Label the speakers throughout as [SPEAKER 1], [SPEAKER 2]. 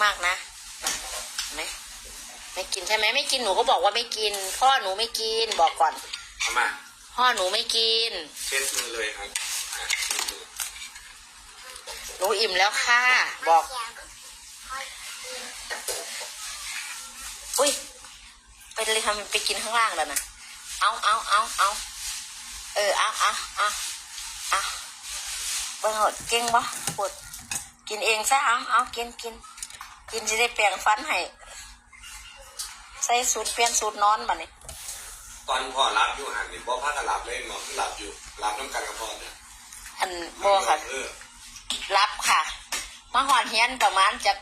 [SPEAKER 1] ก๋วยจับเยอะมากนะเห็นไหมไม่กินใช่ไหมไม่กินหนูก็บอกว่าไม่กิน พ่อหนูไม่กินบอกก่อน
[SPEAKER 2] เอามา
[SPEAKER 1] พ่อหนูไม่กิน
[SPEAKER 2] เช็ดมือเลยครับอะเช็ดมือ
[SPEAKER 1] หนูอิ่มแล้วค่ะบอก อุ้ยไปเลยทำไปกินข้างล่างแล้วนะเอาเอาเอาเอาเออเอาเอาเอาเอาเบิ่งหดเก่งบ่ปวดกินเองซะเอาเอากินกิน กินจะได้แปรงฟันให้ใส่สูตรเปลี่ยนสูตรนอนมาเนี่ย
[SPEAKER 2] ตอนพ่อรับอยู่ห่างนี่พ่อพักกันรับเลยหมอที่รับอยู่รับน้ำกันกับพ่อเนี่ย
[SPEAKER 1] อันโบค่ะ
[SPEAKER 2] เออ
[SPEAKER 1] รับค่ะ มาหอดเฮียนประมาณจาก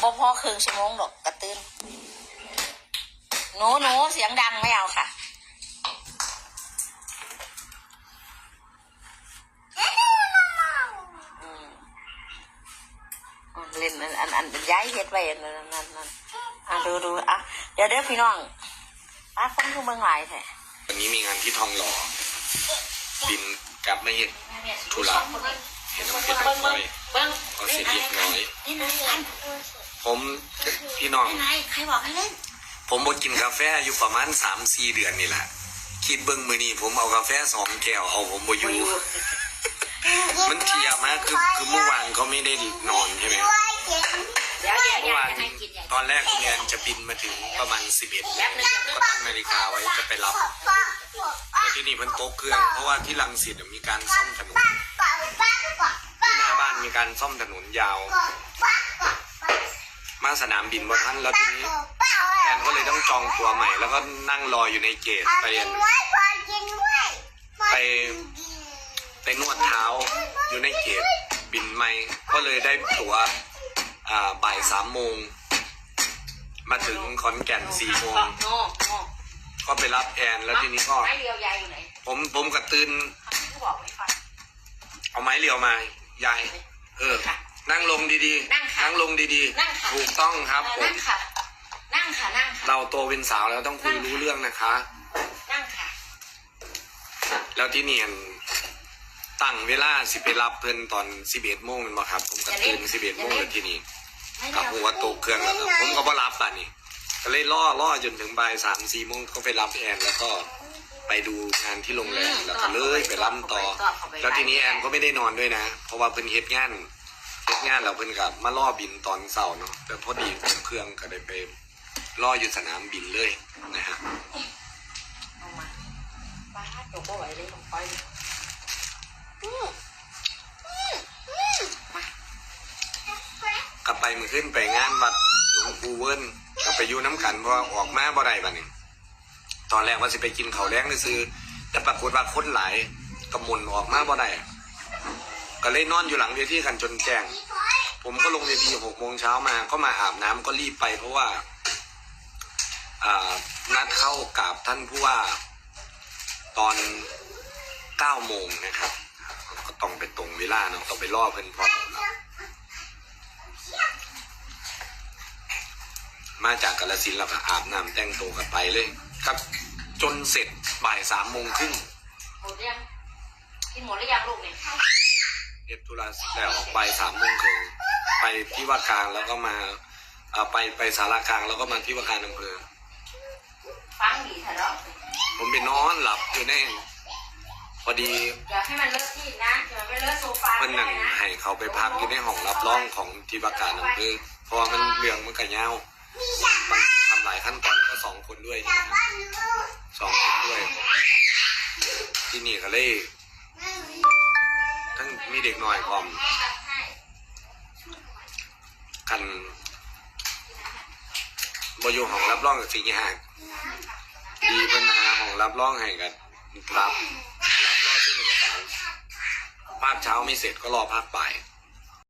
[SPEAKER 1] บ่พอครึ่งชั่วโมงหรอกกระตื้นหนูหนูเสียงดังไม่เอาค่ะ อืมอะเล่น อันอันอันย้ายเฮ็ดไว้อันนั้นนั่นนั่นอะดูดูอะเดี๋ยวเดี๋ยวพี่น้องอะฟังคือเมืองหลายแท้
[SPEAKER 2] วันนี้มีงานที่ทองหล่อบินกลับมาเห็นธุระเห็นน้องเพชรน้องพลอย
[SPEAKER 1] เบิ้ง
[SPEAKER 2] ก็เสร็จเรียบร้อย
[SPEAKER 1] นี่นายกัน
[SPEAKER 2] ผมพี่น้อง
[SPEAKER 1] นี่นายใครบอกให้เล่น
[SPEAKER 2] ผมบ่กินกาแฟอยู่ประมาณสามสี่เดือนนี่แหละคิดเบิ้งมือนี้ผมเอากาแฟสองแก้วเอาผมบ่อยู่มันเทียมากคือคือเมื่อวานเขาไม่ได้นอนใช่ไหม อนแรกแอนจะบินมาถึงประมาณสิบเอ็ด
[SPEAKER 1] แป๊บนึงเดี๋ยว
[SPEAKER 2] ก็ตั้งนาฬิกาไว้จะไปรับแล้วที่นี่มันโต๊ะเครื่อง เพราะว่าที่ลังสิตมีการซ่อมถนนที่หน้าบ้านมีการซ่อมถนนยาว มาสนามบินบนท่านแล้วทีนี้แอนก็เลยต้องจองตัวใหม่ แล้วก็นั่งรออยู่ในเกตไปไปไปนวดเท้าอยู่ในเกตบินไม่ก็เลยได้ตั๋วอ่าบ่ายสามโมง มาถึงขอนแก่นสี่โมง
[SPEAKER 1] โน่โน่
[SPEAKER 2] ก็ไปรับแอนแล้วทีนี้ก็
[SPEAKER 1] ไม้เรียวยายอยู่ไหน
[SPEAKER 2] ผมผมกระตือน
[SPEAKER 1] เขาบอกไม่ฟัง
[SPEAKER 2] เอาไม้เรียวมายาย เออ
[SPEAKER 1] ค่ะ
[SPEAKER 2] นั่งลงดี
[SPEAKER 1] นั่งค่ะ
[SPEAKER 2] นั่งลงดี
[SPEAKER 1] นั่งค่ะ
[SPEAKER 2] ถูกต้องครับผ
[SPEAKER 1] นั่
[SPEAKER 2] ม
[SPEAKER 1] งค่ะ นั่งค่ะ นั่งค่ะ
[SPEAKER 2] เราโตเป็นสาวแล้วต้องคุยรู้เรื่องนะคะ
[SPEAKER 1] นั่งค่ะ
[SPEAKER 2] แล้วที่เนียนตั้งเวลาสิไปรับเพื่อนตอนสิบเอ็ดโมงแมันบ่ครับ ผมกระตื่นสิบเอ็ดโมงแล้วที่นี่
[SPEAKER 1] ไม่
[SPEAKER 2] กับ
[SPEAKER 1] เรี
[SPEAKER 2] หั
[SPEAKER 1] ยว
[SPEAKER 2] วโตกเครื่องแล้วครับผมก็บ่รับป่ะนี่ก็เลยล่อล่อจนถึงบ่ายสามสี่โมงก็ไปรับแอนแล้วก็ไปดูงานที่โรงแรมแล้วก็เลยไปรับต่อ แล้วทีนี้แอนก็ไม่ได้นอนด้วยนะ เพราะว่าเพิ่นเฮ็ดงานเฮ็ดงานแล้วเพิ่นก็มาล่อบินตอนเช้าเนาะแต่พอดีเครื่องก็ได้ไปล่ออยู่สนามบินเลยนะฮะ
[SPEAKER 1] เอามาป้าโจกไหวเลยผมไป
[SPEAKER 2] ไปมือขึ้นไปงานวัดหลวงปู่เวิ้นกลับไปอยู่น้ำกันเพราะออกมาบ่ได้บัดนี้ตอนแรกว่าสิไปกินเขาแรงซื้อแต่ปรากฏว่าคนหลายกระมุนออกมาบ่ได้ก็เลยนอนอยู่หลังเวทีกันจนแจ้ง ผมก็ลงเวทีหกโมงเช้ามา ก็มาอาบน้ำก็รีบไป เพราะว่าอ่านัดเข้ากราบท่านผู้ว่า ตอนเก้าโมงนะครับ ก็ต้องไปตรงเวลาเนาะต้องไปล่อเพิ่นพอ มเนาะมาจากกาลสินธุ์แล้วก็อาบน้ำแต่งตัวกันไปเลยครับ จนเสร็จบ่ายสามโมงครึ่ง
[SPEAKER 1] หมดหรือยังกินหมดหรือยังลูกเนี่ย
[SPEAKER 2] เอ็ดธุระแล้วออกบ่ายสามโมงครึ่งไปที่ว่าการแล้วก็มาอ่าไปไปสารากลางแล้วก็มาที่ว่าการอำเภอ
[SPEAKER 1] ฟังดีเถอะเนาะ
[SPEAKER 2] ผมไปนอนหลับอยู่ในพอดี
[SPEAKER 1] อย่าให้มันเลอะที่นะอย่าไปเลอะโซฟา
[SPEAKER 2] เพิ่นนั่น
[SPEAKER 1] ไม่ได้ะ
[SPEAKER 2] ให้เขาไปพักอยู่ในห้องรับรองของที่ว่าการอำเภอเพราะว่ามันเรื่องมันกระยาวมัน ทำหลายขั้นตอนแล้วก็สองคนด้วยสองคนด้วย ที่นี่ก็เลยทั้งมีเด็กน้อยพร้อมกันบอยู่ห้องรับรองกับสิ่งยากดีปัญหาของรับรองให้กันรับรับรอซึ่งเอกสารภาคเช้าไม่เสร็จก็รอภาคบ่าย